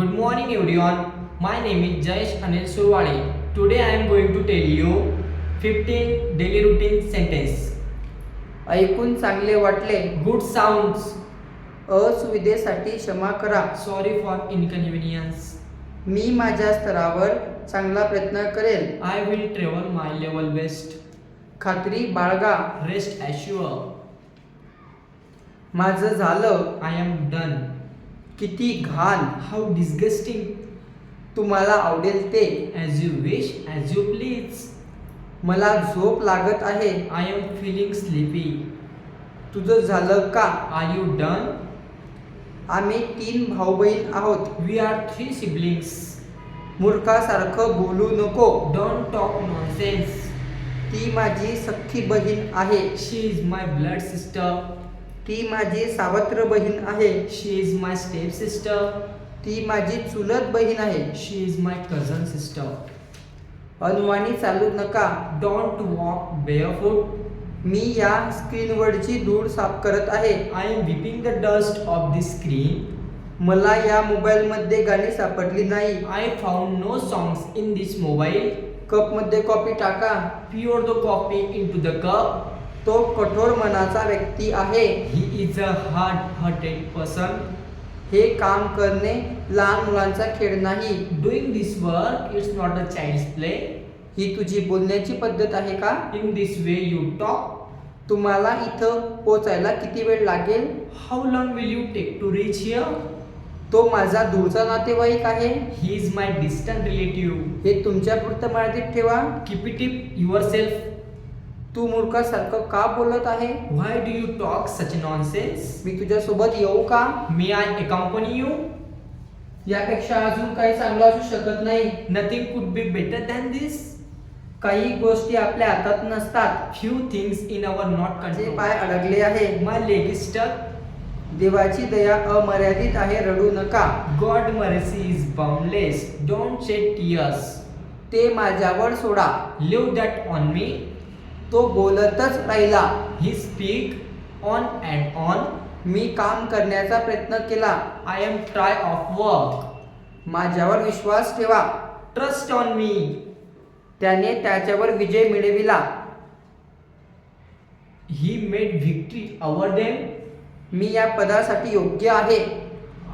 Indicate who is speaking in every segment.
Speaker 1: Good morning everyone. My name is Jayesh Anil Surwade. Today I am going to tell you 15 daily routine sentence.
Speaker 2: ऐकून चांगले वाटले
Speaker 1: Good sounds.
Speaker 2: असुविधेसाठी क्षमा करा
Speaker 1: Sorry for inconvenience.
Speaker 2: मी माझ्या स्तरावर चांगला प्रयत्न करेल
Speaker 1: I will travel my level best.
Speaker 2: खात्री बाळगा
Speaker 1: Rest assured.
Speaker 2: माझं झालं
Speaker 1: I am done.
Speaker 2: किती घाण
Speaker 1: हाऊ डिस्गस्टिंग
Speaker 2: तुम्हाला आवडेल ते.
Speaker 1: As you wish as you please
Speaker 2: मला झोप लागत आहे.
Speaker 1: आय एम फिलिंग स्लिपी
Speaker 2: तुझं झालं का?
Speaker 1: आय यू डन
Speaker 2: आम्ही तीन भाऊ बहीण आहोत.
Speaker 1: वी आर थ्री सिबलिंग्स
Speaker 2: मूर्खासारखं बोलू नको.
Speaker 1: डोंट टॉक नॉन
Speaker 2: ती माझी सख्खी बहीण आहे.
Speaker 1: She is my blood sister
Speaker 2: ती माझी सावत्र बहीण आहे.
Speaker 1: She is my step sister
Speaker 2: ती माझी चुलत बहीण आहे.
Speaker 1: शी इज माय कझन सिस्टर
Speaker 2: अनुवाणी चालू नका.
Speaker 1: डोंट वॉक बेअरफूट
Speaker 2: मी या स्क्रीनवरची धूळ साफ करत आहे.
Speaker 1: I am wiping the dust off the screen
Speaker 2: मला या मोबाईलमध्ये गाणी सापडली नाही.
Speaker 1: I found no songs in this mobile
Speaker 2: कपमध्ये कॉपी टाका.
Speaker 1: Pour the coffee into the cup
Speaker 2: तो कठोर मनाचा व्यक्ती आहे.
Speaker 1: He is a hard hearted person
Speaker 2: हे काम करणे लहान मुलांचा खेळ नाही.
Speaker 1: Doing this work it's not a child play
Speaker 2: ही तुझी बोलण्याची पद्धत आहे का?
Speaker 1: In this way you talk
Speaker 2: तुम्हाला इथं पोचायला किती वेळ लागेल?
Speaker 1: How long will you take to reach here
Speaker 2: तो माझा दूरचा नातेवाईक आहे.
Speaker 1: He is my distant relative
Speaker 2: हे तुमच्या पुरतं मर्यादित ठेवा.
Speaker 1: किपिटिप युअर सेल्फ
Speaker 2: तू मूर्खासारखं का बोलत आहे?
Speaker 1: Why do you talk such
Speaker 2: nonsense मी तुझ्यासोबत येऊ का?
Speaker 1: मी आय कंपनी यू
Speaker 2: यापेक्षा अजून काही चांगलं असू शकत नाही.
Speaker 1: Nothing could be better than दिस
Speaker 2: काही गोष्टी आपल्या हातात नसतात.
Speaker 1: Few things in our
Speaker 2: not
Speaker 1: country
Speaker 2: पाय अडकले आहे.
Speaker 1: माय लेगिस्टर
Speaker 2: देवाची दया अमर्यादित आहे रडू नका.
Speaker 1: God mercy is boundless don't shed tears
Speaker 2: ते माझ्यावर सोडा.
Speaker 1: लिव्ह दॅट ऑन मी
Speaker 2: तो बोलतच राहिला.
Speaker 1: He speak on and on
Speaker 2: मी काम करण्याचा प्रयत्न केला.
Speaker 1: I am try of work
Speaker 2: माझ्यावर विश्वास ठेवा.
Speaker 1: ट्रस्ट ऑन मी
Speaker 2: त्याने त्याच्यावर विजय मिळविला.
Speaker 1: ही मेड व्हिक्ट्री अवर डेम
Speaker 2: मी या पदासाठी योग्य आहे.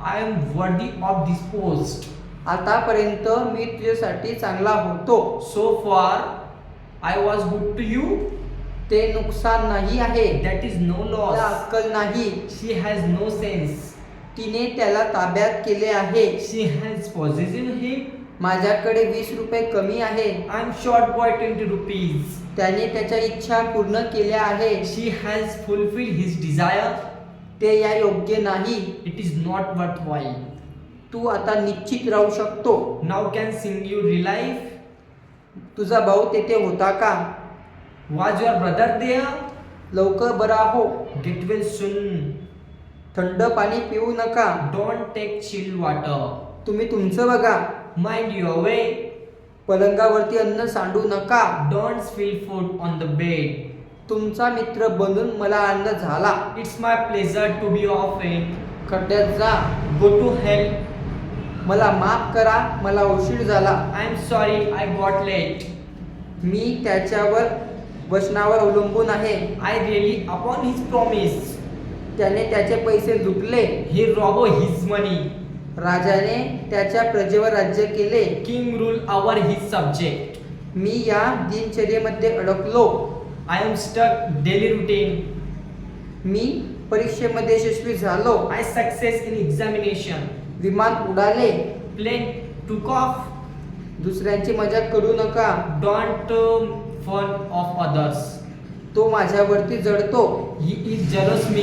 Speaker 1: I am worthy of this post
Speaker 2: आतापर्यंत मी तुझ्यासाठी चांगला होतो.
Speaker 1: So far I was good to you
Speaker 2: ते नुकसान नाही आहे.
Speaker 1: दॅट इज
Speaker 2: नो
Speaker 1: लॉस
Speaker 2: अक्कल नाही.
Speaker 1: शी हॅज नो सेन्स
Speaker 2: तिने त्याला ताब्यात केले आहे.
Speaker 1: शी हॅज पॉझिटिव्ह ही
Speaker 2: माझ्याकडे वीस रुपये कमी आहे.
Speaker 1: I am short by twenty rupees
Speaker 2: त्याने त्याच्या इच्छा पूर्ण केल्या आहे.
Speaker 1: She has fulfil his desire
Speaker 2: ते या योग्य नाही.
Speaker 1: It is not worth while
Speaker 2: तू आता निश्चित राहू शकतो.
Speaker 1: Now can sing you relief
Speaker 2: तुझा भाऊ तेथे होता का?
Speaker 1: वाज युअर ब्रदर दे
Speaker 2: लवकर बरा हो
Speaker 1: गेट विल सुन
Speaker 2: थंड पाणी पिऊ नका.
Speaker 1: डोंट टेक चिल वाटर
Speaker 2: तुम्ही तुमचं बघा.
Speaker 1: माइंड यु वे
Speaker 2: पलंगावरती अन्न सांडू नका.
Speaker 1: Don't feel food on the bed
Speaker 2: तुमचा मित्र बनून मला अन्न झाला.
Speaker 1: It's my pleasure to be of an
Speaker 2: खड्ड्यात जा.
Speaker 1: गो टू हेल्प
Speaker 2: मला माफ करा मला उशीर झाला.
Speaker 1: I am sorry I got late
Speaker 2: मी त्याच्यावर वचनावर अवलंबून आहे.
Speaker 1: I really upon his promise
Speaker 2: त्याने त्याचे पैसे झुकले
Speaker 1: ही रॉबो हिज मनी
Speaker 2: राजाने त्याच्या प्रजेवर राज्य केले.
Speaker 1: King rule over his subject
Speaker 2: मी या दिनचर्येमध्ये अडकलो.
Speaker 1: I am stuck daily routine
Speaker 2: मी परीक्षेमध्ये यशस्वी झालो.
Speaker 1: आय सक्सेस इन एक्झामिनेशन
Speaker 2: विमान उडाले.
Speaker 1: प्लेन टूक ऑफ
Speaker 2: दुसऱ्यांची मजा करू नका.
Speaker 1: डोंट फन ऑफ अदर्स
Speaker 2: तो माझ्यावरती जडतो.
Speaker 1: He is jealous me